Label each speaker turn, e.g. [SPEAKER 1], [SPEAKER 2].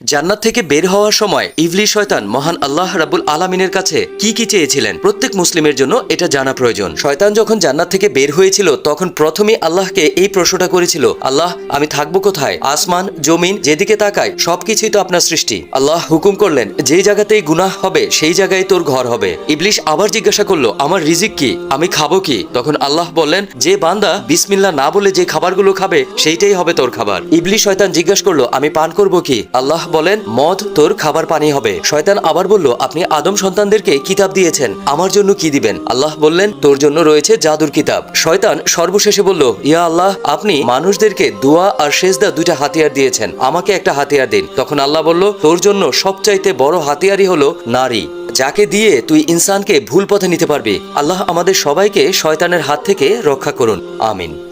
[SPEAKER 1] জান্নাত থেকে বের হওয়ার সময় ইভলি শয়তান মহান আল্লাহ রাবুল আলামিনের কাছে কি কি চেয়েছিলেন? প্রত্যেক মুসলিমের জন্য এটা জানা প্রয়োজন। শয়তান যখন জান্নাত থেকে বের হয়েছিল, তখন প্রথমেই আল্লাহকে এই প্রশ্নটা করেছিল, আল্লাহ, আমি থাকব কোথায়? আসমান, জমিন, যেদিকে তাকাই, সবকিছুই তো আপনার সৃষ্টি। আল্লাহ হুকুম করলেন, যে জায়গাতেই গুনাহ হবে, সেই জায়গায় তোর ঘর হবে। ইবলিশ আবার জিজ্ঞাসা করল, আমার রিজিক কি? আমি খাব কি? তখন আল্লাহ বললেন, যে বান্দা বিসমিল্লা না বলে যে খাবারগুলো খাবে, সেইটাই হবে তোর খাবার। ইবলিশ শয়তান জিজ্ঞাসা করল, আমি পান করব কি? আল্লাহ বলেন, মদ, তোর খাবার পানি হবে। শয়তান আবার বলল, আপনি আদম সন্তানদেরকে কিতাব দিয়েছেন, আমার জন্য কি দিবেন? আল্লাহ বললেন, তোর জন্য রয়েছে জাদুর কিতাব। শয়তান সর্বশেষে বলল, ইয়া আল্লাহ, আপনি মানুষদেরকে দোয়া আর সেজদা দুইটা হাতিয়ার দিয়েছেন, আমাকে একটা হাতিয়ার দিন। তখন আল্লাহ বলল, তোর জন্য সবচাইতে বড় হাতিয়ারই হলো নারী, যাকে দিয়ে তুই ইনসানকে ভুল পথে নিতে পারবি। আল্লাহ আমাদের সবাইকে শয়তানের হাত থেকে রক্ষা করুন। আমিন।